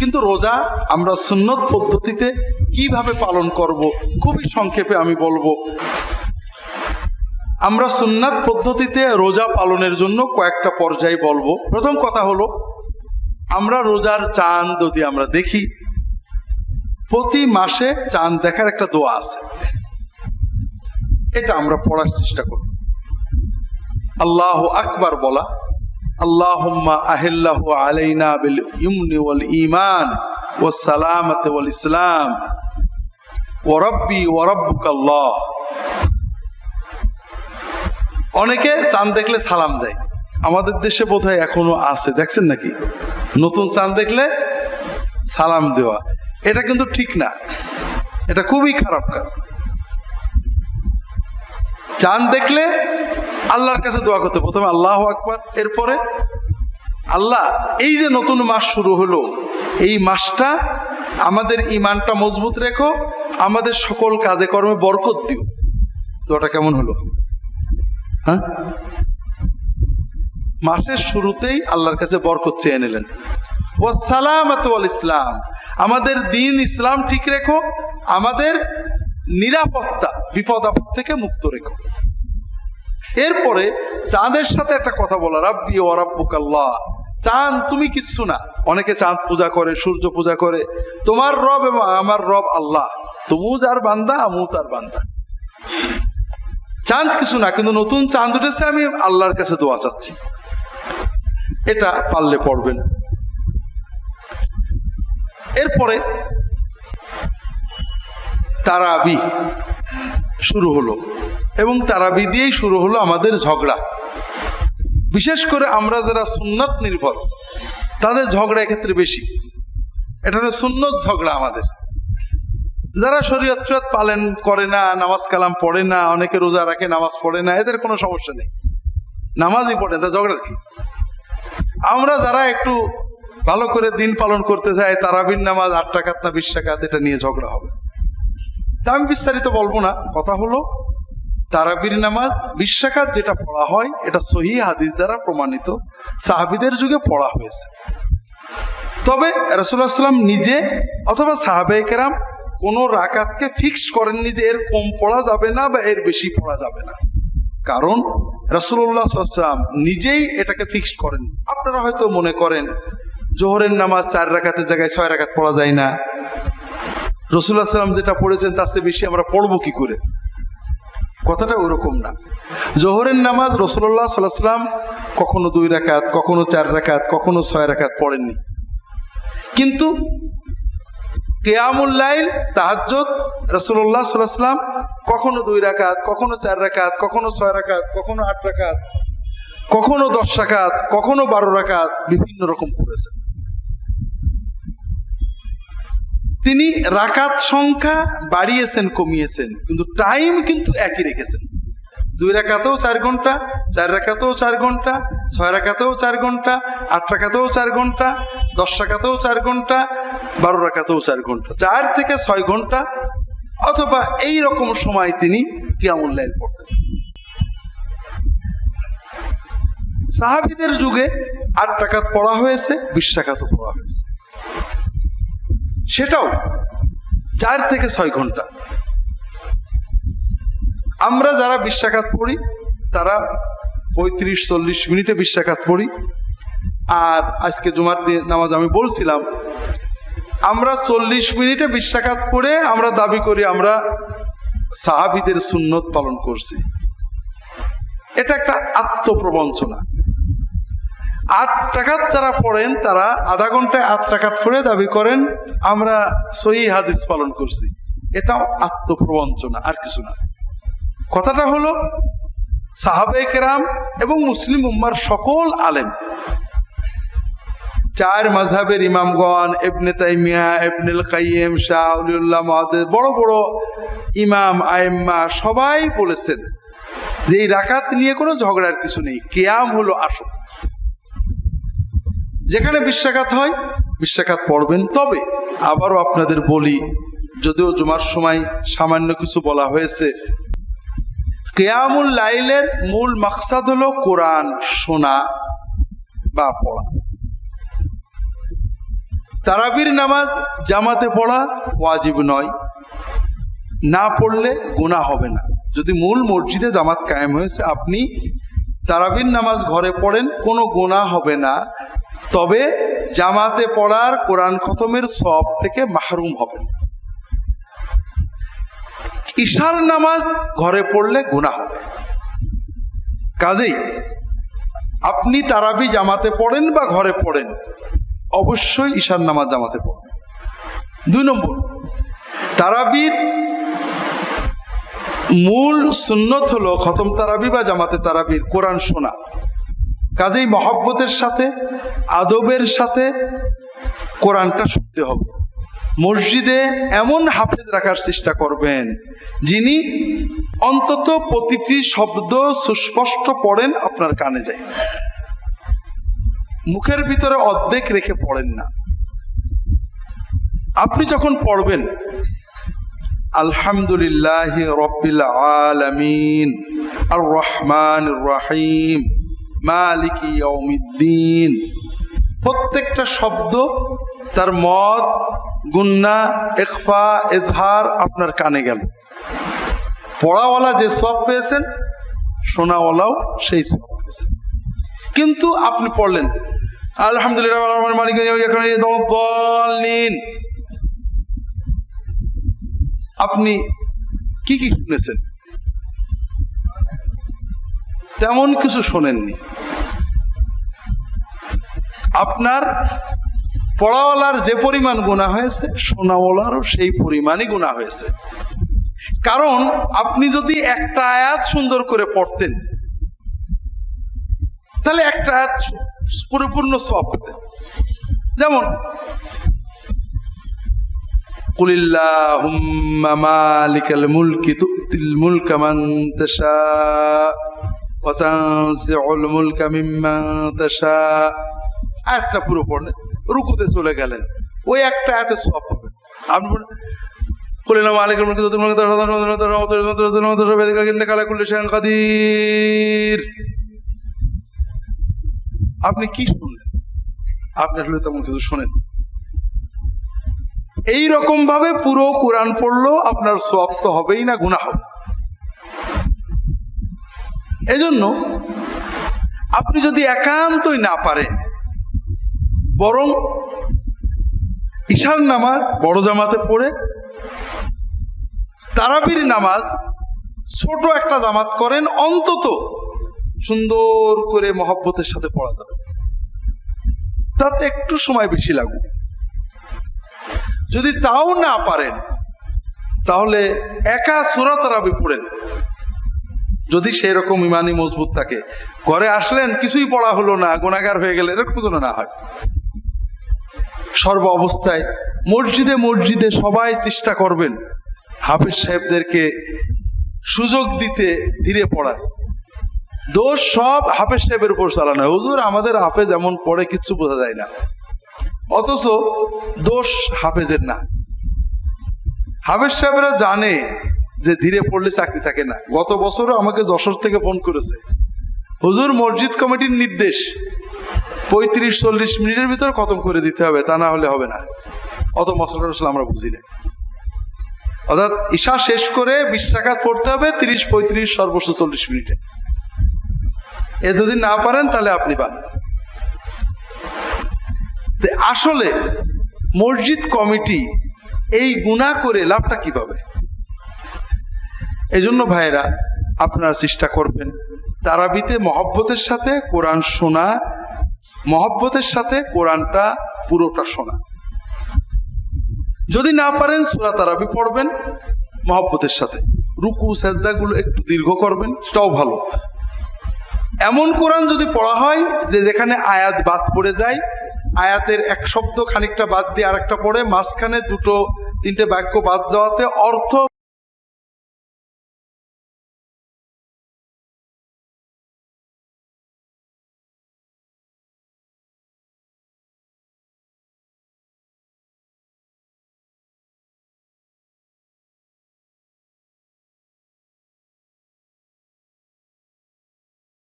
কিন্তু রোজা আমরা সুন্নত পদ্ধতিতে কীভাবে পালন করব, খুবই সংক্ষেপে আমি বলব। আমরা সুন্নাত পদ্ধতিতে রোজা পালনের জন্য কয়েকটা পর্যায় বলব। প্রথম কথা হলো, আমরা রোজার চাঁদ যদি আমরা দেখি, প্রতি মাসে চাঁদ দেখার একটা দোয়া আছে। এটা আমরা পড়ার চেষ্টা করব। আল্লাহ আকবার বলা। অনেকে চাঁদ দেখলে সালাম দেয়। আমাদের দেশে বোধহয় এখনও আছে, দেখছেন নাকি? নতুন চাঁদ দেখলে সালাম দেওয়া। এটা কিন্তু ঠিক না। এটা খুবই খারাপ কাজ। চাঁদ দেখলে আল্লাহর কাছে দোয়া করতে। প্রথমে আল্লাহ আকবার, এরপরে আল্লাহ, এই যে নতুন মাস শুরু হলো, এই মাসটা আমাদের ইমানটা মজবুত রেখো, আমাদের সকল কাজে কর্মে বরকত দিও। দোয়াটা কেমন হলো? হ্যাঁ? মাসের শুরুতেই আল্লাহর কাছে বরকত চেয়ে নিলেন। ও সালামত ইসলাম আমাদের দিন ইসলাম ঠিক রেখো, আমাদের নিরাপত্তা, বিপদ আপদ থেকে মুক্ত রেখো। এরপরে চাঁদের সাথে একটা কথা বলা, রাব্বি ও রাব্বুকাল্লাহ। চাঁদ, তুমি কিচ্ছু না। অনেকে চাঁদ পূজা করে, সূর্য পূজা করে। তোমার রব এবং আমার রব আল্লাহ। তুমিও যার বান্দা আমু তার বান্দা। চাঁদ কিছু না, কিন্তু নতুন চাঁদ উঠেছে, আমি আল্লাহর কাছে দোয়া চাচ্ছি। এটা পারলে পড়বেন। এরপরে তারাবি শুরু হলো। এবং তারাবি দিয়েই শুরু হলো আমাদের ঝগড়া। বিশেষ করে আমরা যারা সুন্নত নির্ভর, তাদের ঝগড়া এক্ষেত্রে বেশি। এটা হলো সুন্নত ঝগড়া আমাদের। যারা শরীয়ত টরিয়ত পালন করে না, নামাজ কালাম পড়ে না, অনেকে রোজা রাখে, নামাজ পড়ে না, এদের কোনো সমস্যা নেই। নামাজই পড়ে তা ঝগড়ার কি? আমরা যারা একটু ভালো করে দিন পালন করতে চাই তারাবির নামাজ আট টাকাত না বিশ এটা নিয়ে ঝগড়া হবে। তা আমি বিস্তারিত বলব না, কথা হলো তারাবির নামাজ বিশ্বাখাত যেটা পড়া হয়, এটা সহি হাদিস দ্বারা প্রমাণিত। সাহাবিদের যুগে পড়া হয়েছে। তবে রসুল্লাহ সাল্লাম নিজে অথবা সাহাবে কেরাম কোনো রাকাতকে ফিক্সড করেননি যে এর কম পড়া যাবে না বা এর বেশি পড়া যাবে না। কারণ রসুল্লাহ সাল্লাম নিজেই এটাকে ফিক্সড করেন। আপনারা হয়তো মনে করেন, জোহরের নামাজ চার রাকাতের জায়গায় ছয় রাকাত পড়া যায় না। রসুল্লাহ সাল্লাম যেটা পড়েছেন তার চেয়ে বেশি আমরা পড়ব কি করে? কথাটা ওরকম না। জোহরের নামাজ রসুল্লাহ সাল্লাম কখনো দুই রাকাত, কখনো চার রাকাত, কখনো ছয় রাকাত পড়েননি। কিন্তু কেয়ামুল্লাইল তাহাজ্জত রসুল্লাহ সাল্লাম কখনো দুই রাকাত, কখনো চার রাকাত, কখনো ছয় রাকাত, কখনো আট রাকাত, কখনো দশ রাকাত, কখনো বারো রাকাত, বিভিন্ন রকম পড়েছেন তিনি রাকাত সংখ্যা বাড়িয়েছেন, কমিয়েছেন। কিন্তু টাইম কিন্তু একই রেখেছেন। দুই রাকাতেও চার ঘণ্টা, চার রাকাতেও চার ঘণ্টা, ছয় রাকাতেও চার ঘণ্টা, আট রাকাতেও চার ঘণ্টা, দশ রাকাতেও চার ঘণ্টা, বারো রাকাতেও চার ঘণ্টা। চার থেকে ছয় ঘণ্টা, অথবা এই রকম সময় তিনি কিয়ামুল্লাইল পড়তেন। সাহাবিদের যুগে আট টাকাত পড়া হয়েছে, বিশ টাকাতও পড়া হয়েছে। সেটাও চার থেকে ছয় ঘণ্টা। আমরা যারা বিশ্বাঘাত পড়ি, তারা পঁয়ত্রিশ, চল্লিশ মিনিটে বিশ্বাঘাত পড়ি। আর আজকে জুমার দিন নামাজ আমি বলছিলাম, আমরা চল্লিশ মিনিটে বিশ্বাঘাত পড়ে আমরা দাবি করি আমরা সাহাবিদের সুন্নত পালন করছি। এটা একটা আত্মপ্রবঞ্চনা। আট টাকাত যারা পড়েন, তারা আধা ঘন্টায় আট টাকাত পড়ে দাবি করেন, আমরা সহি হাদিস পালন করছি। এটাও আত্মপ্রবঞ্চনা, আর কিছু না। কথাটা হলো সাহাবে কেরাম এবং মুসলিম উম্মার সকল আলেম, চার মাঝহাবের ইমামগণ এবনে তাইমিয়া এবনুল কাইম শাহ মহাদেব বড় বড় ইমাম আয়েম্মা সবাই বলেছেন যে এই রাকাত নিয়ে কোনো ঝগড়ার কিছু নেই। কেয়াম হলো আসল। যেখানে বিশ্বাঘাত হয় বিশ্বাঘাত পড়বেন। তবে আবারও আপনাদের বলি, যদিও জুমার সময় সামান্য কিছু বলা হয়েছে, কেয়ামুল লাইলের মূল মাকসাদ হলো কোরআন শোনা বা পড়া। তারাবির নামাজ জামাতে পড়া ওয়াজিব নয়। না পড়লে গুণা হবে না। যদি মূল মসজিদে জামাত কায়েম হয়েছে, আপনি তারাবির নামাজ ঘরে পড়েন, কোনো গোনা হবে না। তবে জামাতে পড়ার কোরআন খতমের সব থেকে মাহরুম হবেন। ঈশার নামাজ ঘরে পড়লে গুণা হবে। কাজেই আপনি তারাবি জামাতে পড়েন বা ঘরে পড়েন, অবশ্যই ঈশার নামাজ জামাতে পড়বেন। দুই নম্বর, তারাবির মূল সুন্নত হলো খতম তারাবি বা জামাতে তারাবির কোরআন শোনা। কাজেই মহব্বতের সাথে, আদবের সাথে কোরআনটা শুনতে হবে। মসজিদে এমন হাফেজ রাখার চেষ্টা করবেন, যিনি অন্তত প্রতিটি শব্দ সুস্পষ্ট পড়েন আপনার কানে যায়। মুখের ভিতরে অর্ধেক রেখে পড়েন না। আপনি যখন পড়বেন, আলহামদুলিল্লাহ রব্বিল আলামিন আর রহমান রাহিম মালিক ইয়াউমিদ্দিন। প্রত্যেকটা শব্দ, তার মদ, গুন্না, ইখফা এজহার আপনার কানে গেল। পড়াওয়ালা যে সব পেয়েছেন, শোনাওয়ালাও সেই সব পেয়েছেন। কিন্তু আপনি পড়লেন, আলহামদুলিল্লাহ মালিক আপনি কি কি শুনেছেন? তেমন কিছু শোনেননি। আপনার পড়াওয়ালার যে পরিমাণ গুণা হয়েছে শোনাওয়ালারও সেই পরিমাণই গুণা হয়েছে কারণ আপনি যদি একটা আয়াত সুন্দর করে পড়তেন তাহলে একটা আয়াত পরিপূর্ণ সব পেতেন যেমন قل اللهم مالك الملك تؤتي الملك من تشاء وتنزع الملك ممن تشاء আয়াতটা পুরো পড়লেন রুকুতে চলে গেলেন ওই একটা আয়াতে সব পাবেন আপনি বলেন قل اللهم مالك الملك تؤتي الملك انك على كل شيء قدير আপনি কি শুনলেন আপনি আসলে তেমন কিছু শোনেন এই রকম ভাবে পুরো কোরআন পড়লো আপনার সব তো হবেই না গুণা হবে এজন্য আপনি যদি একান্তই না পারেন বরং ঈশার নামাজ বড় জামাতে পড়ে, তারাবির নামাজ ছোট একটা জামাত করেন, অন্তত সুন্দর করে মহব্বতের সাথে পড়া যাবে। তাতে একটু সময় বেশি লাগুক যদি তাও না পারেন, তাহলে একা সুরা তারাবি পড়েন। যদি সেই রকম ইমানি মজবুত থাকে, ঘরে আসলেন, কিছুই পড়া হলো না গুণাগার হয়ে গেলে এরকম যেন না হয়। সর্ব অবস্থায় মসজিদে মসজিদে সবাই চেষ্টা করবেন হাফিজ সাহেবদেরকে সুযোগ দিতে ধীরে পড়ার। দোষ সব হাফেজ সাহেবের উপর চালানো হয়। হুজুর, আমাদের হাফেজ এমন পড়ে কিচ্ছু বোঝা যায় না। অথচ দোষ হাফেজের না। হাফেজ সাহেবরা জানে যে ধীরে পড়লে চাকরি থাকে না। গত বছরও আমাকে যশোর থেকে ফোন করেছে। হুজুর, মসজিদ কমিটির নির্দেশ পঁয়ত্রিশ, চল্লিশ মিনিটের ভিতর খতম করে দিতে হবে, তা না হলে হবে না। অত মশলা টসলা আমরা বুঝি না। অর্থাৎ ঈশা শেষ করে বিশ টাকা পড়তে হবে, তিরিশ, পঁয়ত্রিশ সর্বোচ্চ চল্লিশ মিনিটে। এ যদি না পারেন, তাহলে আপনি পান আসলে মসজিদ কমিটি এই গুণা করে লাভটা কি পাবে এই জন্য ভাইরা আপনারা চেষ্টা করবেন তারাবিতে মহব্বতের সাথে কোরআন শোনা মহব্বতের সাথে কোরআনটা পুরোটা শোনা। যদি না পারেন সুরা তারাবি পড়বেন মহব্বতের সাথে। রুকু, সেজদাগুলো একটু দীর্ঘ করবেন, সেটাও ভালো। এমন কোরআন যদি পড়া হয় যে যেখানে আয়াত বাদ পড়ে যায়, আয়াতের এক শব্দ খানিকটা বাদ দিয়ে আরেকটা পড়ে, মাঝখানে দুটো, তিনটে বাক্য বাদ যাওয়াতে অর্থ